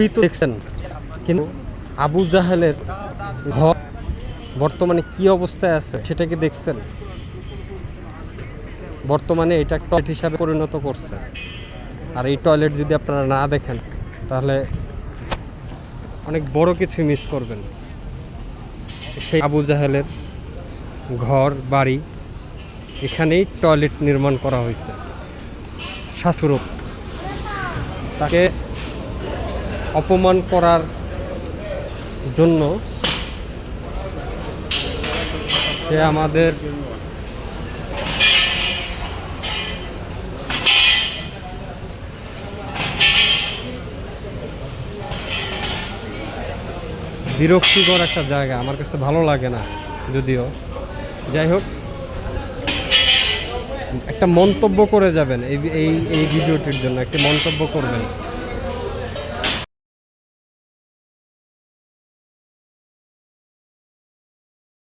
সবই তো দেখছেন। কিন্তু আবু জাহেলের ঘর বর্তমানে কি অবস্থায় আছে সেটা কি দেখছেন? বর্তমানে এটা টয়লেট হিসাবে পরিণত করছে। আর এই টয়লেট যদি আপনারা না দেখেন, তাহলে অনেক বড় কিছু মিস করবেন। সেই আবু জাহেলের ঘর, বাড়ি, এখানেই টয়লেট নির্মাণ করা হয়েছে। শাসুরক তাকে অপমান করার জন্য সে আমাদের বিরক্তিকর একটা জায়গা। আমার কাছে ভালো লাগে না, যদিও। যাই হোক, একটা মন্তব্য করে যাবেন এই এই ভিডিওটির জন্য, একটি মন্তব্য করবেন।